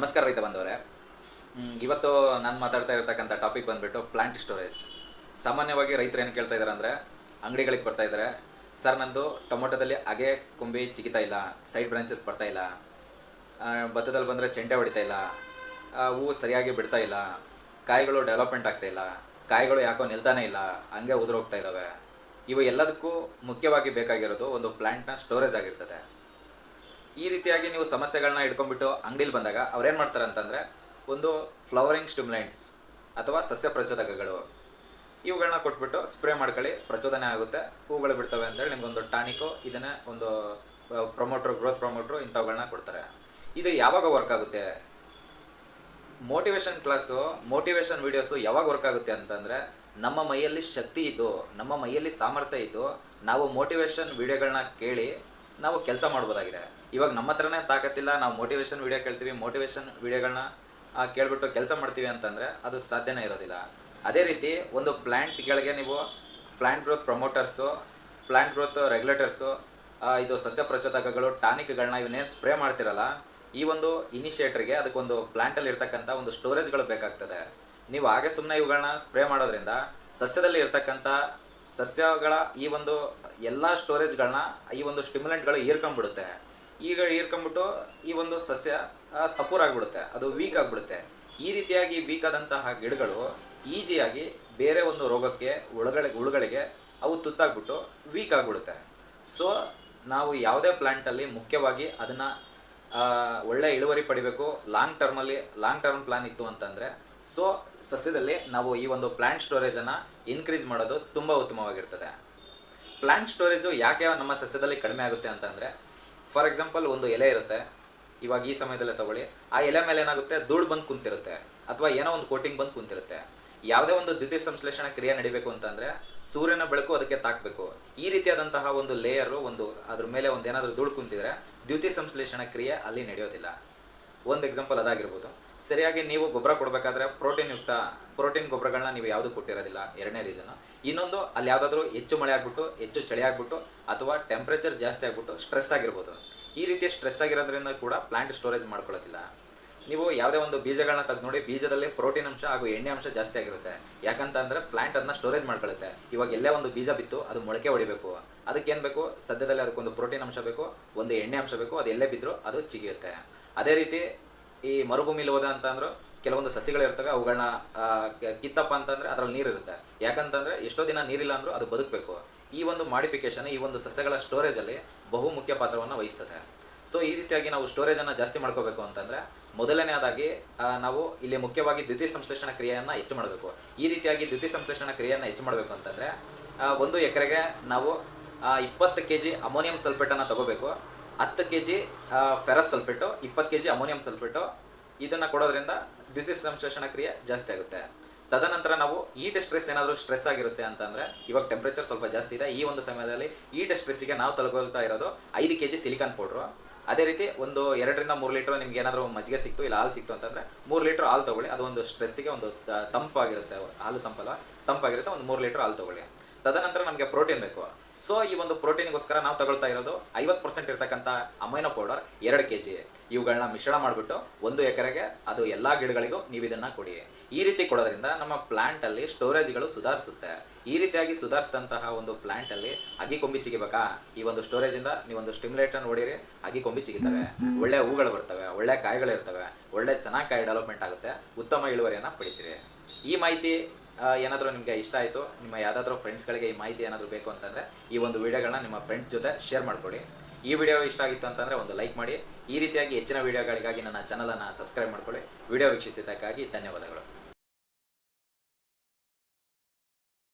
ನಮಸ್ಕಾರ ರೈತ ಬಂದವರೆ ಇವತ್ತು ನಾನು ಮಾತಾಡ್ತಾ ಇರತಕ್ಕಂಥ ಟಾಪಿಕ್ ಬಂದ್ಬಿಟ್ಟು ಪ್ಲಾಂಟ್ ಸ್ಟೋರೇಜ್ ಸಾಮಾನ್ಯವಾಗಿ ರೈತರು ಏನು ಕೇಳ್ತಾ ಇದ್ದಾರೆ ಅಂದರೆ, ಅಂಗಡಿಗಳಿಗೆ ಬರ್ತಾ ಇದ್ದಾರೆ ಸರ್ ನಂದು ಟೊಮೊಟೊದಲ್ಲಿ ಅಗೆ, ಕೊಂಬಿ ಚಿಗಿತಾ ಇಲ್ಲ ಸೈಡ್ ಬ್ರಾಂಚಸ್ ಬರ್ತಾ ಇಲ್ಲ. ಭತ್ತದಲ್ಲಿ ಬಂದರೆ ಚೆಂಡೆ ಹೊಡಿತಾ ಇಲ್ಲ. ಹೂವು ಸರಿಯಾಗಿ ಬಿಡ್ತಾ ಇಲ್ಲ. ಕಾಯಿಗಳು ಡೆವಲಪ್ಮೆಂಟ್ ಆಗ್ತಾ ಇಲ್ಲ. ಕಾಯಿಗಳು ಯಾಕೋ ನಿಲ್ತಾನೆ ಇಲ್ಲ. ಹಂಗೆ ಉದುರೋಗ್ತಾ ಇದ್ದಾವೆ ಇವು ಎಲ್ಲದಕ್ಕೂ ಮುಖ್ಯವಾಗಿ ಬೇಕಾಗಿರೋದು ಒಂದು ಪ್ಲಾಂಟ್ನ ಸ್ಟೋರೇಜ್ ಆಗಿರ್ತದೆ. ಈ ರೀತಿಯಾಗಿ ನೀವು ಸಮಸ್ಯೆಗಳನ್ನ ಇಟ್ಕೊಂಡ್ಬಿಟ್ಟು ಅಂಗಡಿಲಿ ಬಂದಾಗ ಅವ್ರೇನು ಮಾಡ್ತಾರೆ ಅಂತಂದರೆ ಒಂದು ಫ್ಲವರಿಂಗ್ ಸ್ಟಿಮ್ಯುಲೆಂಟ್ಸ್ ಅಥವಾ ಸಸ್ಯ ಪ್ರಚೋದಕಗಳು. ಇವುಗಳನ್ನ ಕೊಟ್ಬಿಟ್ಟು ಸ್ಪ್ರೇ ಮಾಡ್ಕೊಳ್ಳಿ, ಪ್ರಚೋದನೆ ಆಗುತ್ತೆ ಹೂಗಳು ಬಿಡ್ತವೆ ಅಂತೇಳಿ ನಿಮ್ಗೊಂದು ಟಾನಿಕು, ಇದನ್ನೇ ಒಂದು ಪ್ರೊಮೋಟ್ರು ಗ್ರೋತ್ ಪ್ರೊಮೋಟ್ರು ಇಂಥವುಗಳನ್ನ ಕೊಡ್ತಾರೆ. ಇದು ಯಾವಾಗ ವರ್ಕ್ ಆಗುತ್ತೆ? ಮೋಟಿವೇಶನ್ ಕ್ಲಾಸು ಮೋಟಿವೇಶನ್ ವೀಡಿಯೋಸು ಯಾವಾಗ ವರ್ಕ್ ಆಗುತ್ತೆ ಅಂತಂದರೆ ನಮ್ಮ ಮೈಯಲ್ಲಿ ಶಕ್ತಿ ಇದ್ದು, ನಮ್ಮ ಮೈಯಲ್ಲಿ ಸಾಮರ್ಥ್ಯ ಇದ್ದು, ನಾವು ಮೋಟಿವೇಶನ್ ವಿಡಿಯೋಗಳನ್ನ ಕೇಳಿ ನಾವು ಕೆಲಸ ಮಾಡ್ಬೋದಾಗಿದೆ. ಇವಾಗ ನಮ್ಮ ಹತ್ರನೇ ತಾಕತ್ತಿಲ್ಲ, ನಾವು ಮೋಟಿವೇಶನ್ ವಿಡಿಯೋ ಕೇಳ್ತೀವಿ ಮೋಟಿವೇಶನ್ ವೀಡಿಯೋಗಳನ್ನ ಕೇಳ್ಬಿಟ್ಟು ಕೆಲಸ ಮಾಡ್ತೀವಿ ಅಂತಂದರೆ ಅದು ಸಾಧ್ಯನೇ ಇರೋದಿಲ್ಲ. ಅದೇ ರೀತಿ ಒಂದು ಪ್ಲ್ಯಾಂಟ್ಗಳಿಗೆ ನೀವು plant growth promoters plant growth regulators ಇದು ಸಸ್ಯ ಪ್ರಚೋದಕಗಳು, ಟಾನಿಕ್ಗಳನ್ನ ಇವನ್ನೇನು ಸ್ಪ್ರೇ ಮಾಡ್ತಿರಲ್ಲ, ಈ ಒಂದು ಇನಿಷಿಯೇಟರ್ಗೆ ಅದಕ್ಕೊಂದು ಪ್ಲ್ಯಾಂಟಲ್ಲಿ ಇರ್ತಕ್ಕಂಥ ಒಂದು ಸ್ಟೋರೇಜ್ಗಳು ಬೇಕಾಗ್ತದೆ. ನೀವು ಹಾಗೆ ಸುಮ್ಮನೆ ಇವುಗಳನ್ನ ಸ್ಪ್ರೇ ಮಾಡೋದ್ರಿಂದ ಸಸ್ಯದಲ್ಲಿ ಇರ್ತಕ್ಕಂಥ ಸಸ್ಯಗಳ ಈ ಒಂದು ಎಲ್ಲ ಸ್ಟೋರೇಜ್ಗಳನ್ನ ಈ ಒಂದು ಸ್ಟಿಮ್ಯುಲೆಂಟ್ಗಳು ಹೀರ್ಕೊಂಡ್ಬಿಡುತ್ತೆ ಈಗ ಹೀರ್ಕೊಂಡ್ಬಿಟ್ಟು ಈ ಒಂದು ಸಸ್ಯ ಸಪೂರ್ ಆಗಿಬಿಡುತ್ತೆ. ಅದು ವೀಕ್ ಆಗಿಬಿಡುತ್ತೆ. ಈ ರೀತಿಯಾಗಿ ವೀಕ್ ಆದಂತಹ ಗಿಡಗಳು ಈಜಿಯಾಗಿ ಬೇರೆ ಒಂದು ರೋಗಕ್ಕೆ ಒಳಗಡೆ ಹುಳುಗಳಿಗೆ ಅವು ತುತ್ತಾಗ್ಬಿಟ್ಟು ವೀಕ್ ಆಗಿಬಿಡುತ್ತೆ. ಸೊ ನಾವು ಯಾವುದೇ ಪ್ಲ್ಯಾಂಟಲ್ಲಿ ಮುಖ್ಯವಾಗಿ ಅದನ್ನು ಒಳ್ಳೆ ಇಳುವರಿ ಪಡಿಬೇಕು. ಲಾಂಗ್ ಟರ್ಮಲ್ಲಿ ಲಾಂಗ್ ಟರ್ಮ್ ಪ್ಲ್ಯಾನ್ ಇತ್ತು ಅಂತಂದರೆ ಸೊ ಸಸ್ಯದಲ್ಲಿ ನಾವು ಈ ಒಂದು ಪ್ಲಾಂಟ್ ಸ್ಟೋರೇಜನ್ನು ಇನ್ಕ್ರೀಸ್ ಮಾಡೋದು ತುಂಬ ಉತ್ತಮವಾಗಿರ್ತದೆ. ಪ್ಲಾಂಟ್ ಸ್ಟೋರೇಜು ಯಾಕೆ ನಮ್ಮ ಸಸ್ಯದಲ್ಲಿ ಕಡಿಮೆ ಆಗುತ್ತೆ ಅಂತಂದರೆ ಫಾರ್ ಎಕ್ಸಾಂಪಲ್ ಒಂದು ಎಲೆ ಇರುತ್ತೆ, ಇವಾಗ ಈ ಸಮಯದಲ್ಲೇ ತಗೊಳ್ಳಿ, ಆ ಎಲೆ ಮೇಲೆ ಏನಾಗುತ್ತೆ, ಧೂಳು ಬಂದು ಕುಂತಿರುತ್ತೆ, ಅಥವಾ ಏನೋ ಒಂದು ಕೋಟಿಂಗ್ ಬಂದು ಕುಂತಿರುತ್ತೆ. ಯಾವುದೇ ಒಂದು ದ್ವಿತೀಯ ಸಂಶ್ಲೇಷಣ ಕ್ರಿಯೆ ನಡಿಬೇಕು ಅಂತಂದರೆ, ಸೂರ್ಯನ ಬೆಳಕು ಅದಕ್ಕೆ ತಾಕಬೇಕು. ಈ ರೀತಿಯಾದಂತಹ ಒಂದು ಲೇಯರು ಒಂದು ಅದ್ರ ಮೇಲೆ ಒಂದು ಏನಾದರೂ ಧೂಳು ಕುಂತಿದ್ರೆ, ದ್ವಿತೀಯ ಸಂಶ್ಲೇಷಣ ಕ್ರಿಯೆ ಅಲ್ಲಿ ನಡೆಯೋದಿಲ್ಲ. ಒಂದು ಎಕ್ಸಾಂಪಲ್ ಅದಾಗಿರ್ಬೋದು. ಸರಿಯಾಗಿ ನೀವು ಗೊಬ್ಬರ ಕೊಡಬೇಕಾದ್ರೆ ಪ್ರೋಟೀನ್ ಯುಕ್ತ ಪ್ರೋಟೀನ್ ಗೊಬ್ಬರಗಳನ್ನ ನೀವು ಯಾವುದು ಕೊಟ್ಟಿರೋದಿಲ್ಲ. ಎರಡನೇ ರೀಸನ್ ಇನ್ನೊಂದು, ಅಲ್ಲಿ ಯಾವುದಾದ್ರೂ ಹೆಚ್ಚು ಮಳೆ ಆಗ್ಬಿಟ್ಟು, ಹೆಚ್ಚು ಚಳಿ ಆಗ್ಬಿಟ್ಟು, ಅಥವಾ ಟೆಂಪ್ರೇಚರ್ ಜಾಸ್ತಿ ಆಗ್ಬಿಟ್ಟು ಸ್ಟ್ರೆಸ್ ಆಗಿರ್ಬೋದು. ಈ ರೀತಿ ಸ್ಟ್ರೆಸ್ ಆಗಿರೋದ್ರಿಂದ ಕೂಡ ಪ್ಲಾಂಟ್ ಸ್ಟೋರೇಜ್ ಮಾಡ್ಕೊಳ್ಳೋದಿಲ್ಲ. ನೀವು ಯಾವುದೇ ಒಂದು ಬೀಜಗಳನ್ನ ತೆಗೆದು ನೋಡಿ, ಬೀಜದಲ್ಲಿ ಪ್ರೋಟೀನ್ ಅಂಶ ಹಾಗೂ ಎಣ್ಣೆ ಅಂಶ ಜಾಸ್ತಿ ಆಗಿರುತ್ತೆ. ಯಾಕಂತಂದ್ರೆ ಪ್ಲಾಂಟ್ ಅದನ್ನ ಸ್ಟೋರೇಜ್ ಮಾಡ್ಕೊಳ್ಳುತ್ತೆ. ಇವಾಗ ಎಲ್ಲೇ ಒಂದು ಬೀಜ ಬಿತ್ತು, ಅದು ಮೊಳಕೆ ಹೊಡಿಬೇಕು. ಅದಕ್ಕೆ ಏನು ಬೇಕು? ಸದ್ಯದಲ್ಲಿ ಅದಕ್ಕೊಂದು ಪ್ರೋಟೀನ್ ಅಂಶ ಬೇಕು, ಒಂದು ಎಣ್ಣೆ ಅಂಶ ಬೇಕು, ಅದು ಎಲ್ಲೇ ಬಿದ್ದರೂ ಅದು ಚಿಗಿಯುತ್ತೆ. ಅದೇ ರೀತಿ ಈ ಮರುಭೂಮಿಲಿ ಹೋದ ಅಂತಂದ್ರೆ ಕೆಲವೊಂದು ಸಸಿಗಳು ಇರ್ತವೆ ಅವುಗಳನ್ನ ಕಿತ್ತಪ್ಪ ಅಂತಂದ್ರೆ ಅದ್ರಲ್ಲಿ ನೀರು ಇರುತ್ತೆ. ಯಾಕಂತಂದ್ರೆ ಎಷ್ಟೋ ದಿನ ನೀರಿಲ್ಲ ಅಂದ್ರೂ ಅದು ಬದುಕಬೇಕು. ಈ ಒಂದು ಮಾಡಿಫಿಕೇಶನ್ ಈ ಒಂದು ಸಸ್ಯಗಳ ಸ್ಟೋರೇಜಲ್ಲಿ ಬಹು ಮುಖ್ಯ ಪಾತ್ರವನ್ನು ವಹಿಸ್ತದೆ. ಸೊ ಈ ರೀತಿಯಾಗಿ ನಾವು ಸ್ಟೋರೇಜನ್ನು ಜಾಸ್ತಿ ಮಾಡ್ಕೋಬೇಕು ಅಂತಂದರೆ ಮೊದಲನೇದಾಗಿ ನಾವು ಇಲ್ಲಿ ಮುಖ್ಯವಾಗಿ ದ್ವಿತೀಯ ಸಂಶ್ಲೇಷಣ ಕ್ರಿಯೆಯನ್ನು ಹೆಚ್ಚು ಮಾಡಬೇಕು. ಈ ರೀತಿಯಾಗಿ ದ್ವಿತೀಯ ಸಂಶ್ಲೇಷಣ ಕ್ರಿಯೆಯನ್ನು ಹೆಚ್ಚು ಮಾಡಬೇಕು ಅಂತಂದರೆ ಒಂದು ಎಕರೆಗೆ ನಾವು ಇಪ್ಪತ್ತು ಕೆ ಜಿ ಅಮೋನಿಯಂ ಸಲ್ಫೇಟನ್ನು ತಗೋಬೇಕು. ಹತ್ತು ಕೆ ಜಿ ಫೆರಸ್ ಸಲ್ಫೇಟು ಇಪ್ಪತ್ತು ಕೆ ಜಿ ಅಮೋನಿಯಂ ಸಲ್ಫೇಟು ಇದನ್ನು ಕೊಡೋದ್ರಿಂದ ದ್ವಿತೀಯ ಸಂಶ್ಲೇಷಣ ಕ್ರಿಯೆ ಜಾಸ್ತಿ ಆಗುತ್ತೆ. ತದನಂತರ ನಾವು ಈಟ್ ಸ್ಟ್ರೆಸ್ ಏನಾದರೂ ಸ್ಟ್ರೆಸ್ ಆಗಿರುತ್ತೆ ಅಂತಂದರೆ, ಇವಾಗ ಟೆಂಪ್ರೇಚರ್ ಸ್ವಲ್ಪ ಜಾಸ್ತಿ ಇದೆ. ಈ ಒಂದು ಸಮಯದಲ್ಲಿ ಈಟ್ ಸ್ಟ್ರೆಸ್ಸಿಗೆ ನಾವು ತಗೊಳ್ತಾ ಇರೋದು ಐದು ಕೆ ಜಿ ಸಿಲಿಕಾನ್ ಪೌಡ್ರು ಅದೇ ರೀತಿ ಒಂದು ಎರಡರಿಂದ ಮೂರು ಲೀಟ್ರ್ ನಿಮ್ಗೆ ಏನಾದರೂ ಮಜ್ಜಿಗೆ ಸಿಕ್ತು ಇಲ್ಲ ಹಾಲು ಸಿಕ್ತು ಅಂತಂದರೆ ಮೂರು ಲೀಟ್ರ್ ಹಾಲು ತೊಗೊಳ್ಳಿ. ಅದು ಒಂದು ಸ್ಟ್ರೆಸ್ಸಿಗೆ ಒಂದು ತಂಪಾಗಿರುತ್ತೆ. ಹಾಲು ತಂಪಲ್ಲ, ತಂಪಾಗಿರುತ್ತೆ. ಒಂದು ಮೂರು ಲೀಟ್ರ್ ಹಾಲು ತಗೊಳ್ಳಿ. ತದನಂತರ ನಮಗೆ ಪ್ರೋಟೀನ್ ಬೇಕು. ಸೊ ಈ ಒಂದು ಪ್ರೋಟೀನ್ಗೋಸ್ಕರ ನಾವು ತಗೊಳ್ತಾ ಇರೋದು ಐವತ್ತು ಪರ್ಸೆಂಟ್ ಇರ್ತಕ್ಕಂಥ ಅಮೈನೋ ಪೌಡರ್ ಎರಡು ಕೆ ಜಿ ಇವುಗಳನ್ನ ಮಿಶ್ರಣ ಮಾಡಿಬಿಟ್ಟು ಒಂದು ಎಕರೆಗೆ ಅದು ಎಲ್ಲ ಗಿಡಗಳಿಗೂ ನೀವು ಇದನ್ನು ಕೊಡಿ. ಈ ರೀತಿ ಕೊಡೋದ್ರಿಂದ ನಮ್ಮ ಪ್ಲಾಂಟಲ್ಲಿ ಸ್ಟೋರೇಜ್ಗಳು ಸುಧಾರಿಸುತ್ತೆ. ಈ ರೀತಿಯಾಗಿ ಸುಧಾರಿಸಿದಂತಹ ಒಂದು ಪ್ಲ್ಯಾಂಟಲ್ಲಿ ಅಗಿ ಕೊಂಬಿ ಚಿಗಿಬೇಕಾ? ಈ ಒಂದು ಸ್ಟೋರೇಜಿಂದ ನೀವೊಂದು ಸ್ಟಿಮ್ಯುಲೇಟನ್ನು ಹೊಡೀರಿ ಅಗಿ ಕೊಂಬಿ ಚಿಗಿತವೆ. ಒಳ್ಳೆ ಹೂಗಳು ಬರ್ತವೆ, ಒಳ್ಳೆ ಕಾಯಿಗಳು ಇರ್ತವೆ, ಒಳ್ಳೆ ಚೆನ್ನಾಗಿ ಕಾಯಿ ಡೆವಲಪ್ಮೆಂಟ್ ಆಗುತ್ತೆ, ಉತ್ತಮ ಇಳುವರಿಯನ್ನು ಪಡಿತೀರಿ. ಈ ಮಾಹಿತಿ ಏನಾದರೂ ನಿಮಗೆ ಇಷ್ಟ ಆಯಿತು, ನಿಮ್ಮ ಯಾವುದಾದ್ರೂ ಫ್ರೆಂಡ್ಸ್ಗಳಿಗೆ ಈ ಮಾಹಿತಿ ಏನಾದರೂ ಬೇಕು ಅಂತಂದರೆ ಈ ಒಂದು ವಿಡಿಯೋಗಳನ್ನ ನಿಮ್ಮ ಫ್ರೆಂಡ್ಸ್ ಜೊತೆ ಶೇರ್ ಮಾಡ್ಕೊಳ್ಳಿ ಈ ವಿಡಿಯೋ ಇಷ್ಟ ಆಗಿತ್ತು ಅಂತಂದರೆ ಒಂದು ಲೈಕ್ ಮಾಡಿ. ಈ ರೀತಿಯಾಗಿ ಹೆಚ್ಚಿನ ವಿಡಿಯೋಗಳಿಗಾಗಿ ನನ್ನ ಚಾನಲನ್ನು ಸಬ್ಸ್ಕ್ರೈಬ್ ಮಾಡ್ಕೊಳ್ಳಿ. ವಿಡಿಯೋ ವೀಕ್ಷಿಸಿದ್ದಕ್ಕಾಗಿ ಧನ್ಯವಾದಗಳು.